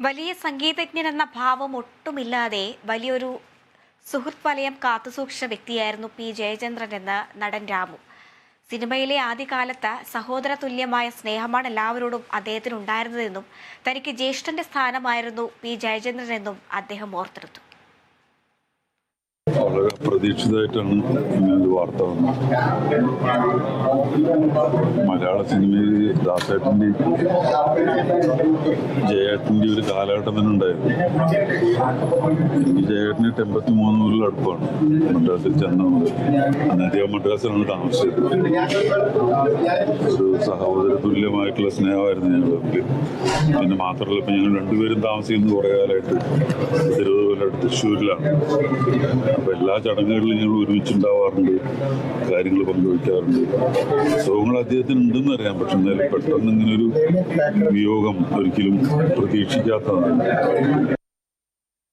വലിയ സംഗീതജ്ഞൻ എന്ന ഭാവം ഒട്ടുമില്ലാതെ വലിയൊരു സുഹൃത് വലയം കാത്തുസൂക്ഷിച്ച വ്യക്തിയായിരുന്നു പി. ജയചന്ദ്രൻ എന്ന നടൻ രാമു. സിനിമയിലെ ആദ്യകാലത്ത് സഹോദര തുല്യമായ സ്നേഹമാണ് എല്ലാവരോടും അദ്ദേഹത്തിന് ഉണ്ടായിരുന്നതെന്നും തനിക്ക് ജ്യേഷ്ഠന്റെ സ്ഥാനമായിരുന്നു പി. ജയചന്ദ്രൻ എന്നും അദ്ദേഹം ഓർത്തെടുത്തു അപ്രതീക്ഷിതമായിട്ടാണ് ഇങ്ങനൊരു വാർത്ത വന്നത്. മലയാള സിനിമയിൽ ദാസേട്ടന്റെ ജയേട്ടന്റെ ഒരു കാലഘട്ടം തന്നെ ഉണ്ടായിരുന്നു. എനിക്ക് ജയേട്ടനായിട്ട് എൺപത്തി മൂന്ന് മുതൽ അടുപ്പാണ് മദ്രാസിൽ ചെന്ന മുതൽ അന്ന് മദ്രാസിലാണ് താമസിച്ചത്. ഒരു സഹോദര തുല്യമായിട്ടുള്ള സ്നേഹമായിരുന്നു ഞങ്ങൾ പിന്നെ മാത്രമല്ല ഇപ്പം ഞങ്ങൾ രണ്ടുപേരും താമസിക്കുന്നത് കുറേ കാലമായിട്ട് തിരുവനന്തപുരം തൃശ്ശൂരിലാണ് അപ്പോൾ എല്ലാ ചടങ്ങുകളിലും ഞങ്ങൾ ഒരുമിച്ചുണ്ടാവാറുണ്ട് കാര്യങ്ങൾ പങ്കുവയ്ക്കാറുണ്ട് സുഖങ്ങൾ അദ്ദേഹത്തിന് ഉണ്ടെന്ന് അറിയാം പക്ഷെ എന്നാലും പെട്ടെന്ന് ഇങ്ങനെ ഒരു വിയോഗം ഒരിക്കലും പ്രതീക്ഷിക്കാത്തതാണ്.